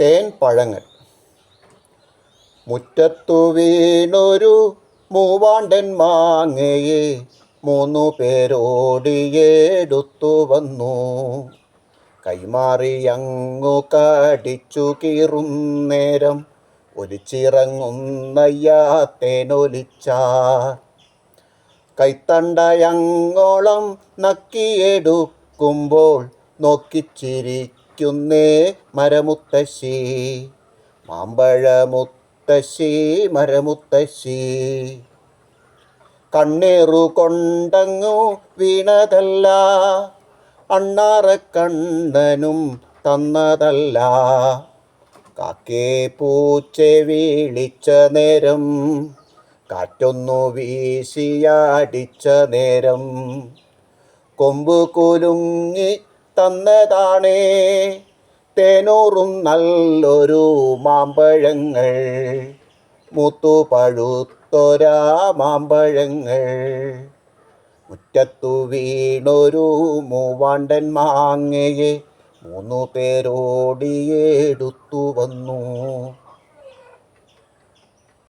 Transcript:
തേൻ പഴങ്ങൾ. മുറ്റത്തു വീണൊരു മൂവാണ്ടൻ മാങ്ങയെ മൂന്നു പേരോടിയെടുത്തു വന്നു. കൈമാറിയങ്ങു കടിച്ചു കീറും നേരം ഒലിച്ചിറങ്ങുന്നയ്യാത്തേനൊലിച്ച കൈത്തണ്ടയങ്ങോളം നക്കിയെടുക്കുമ്പോൾ നോക്കിച്ചിരിക്കുന്നേ മരമുത്തശ്ശി മാമ്പഴമുത്തശ്ശി മരമുത്തശ്ശി. കണ്ണേറു കൊണ്ടങ്ങു വീണതല്ല അണ്ണാറക്കണ്ണനും തന്നതല്ല. കാക്കേ പൂച്ചെ വീളിച്ച നേരം കാറ്റൊന്നു വീശിയാടിച്ച നേരം. കൊമ്പ് കുലുങ്ങി തന്നതാണേ. തേനൂറും നല്ലൊരു മാമ്പഴങ്ങൾ. മുത്തു പഴുത്തൊരാ മാമ്പഴങ്ങൾ. മുറ്റത്തു വീണൊരു മൂവാണ്ടൻ മാങ്ങയെ മൂന്നു പേരോടിയെടുത്തു വന്നു.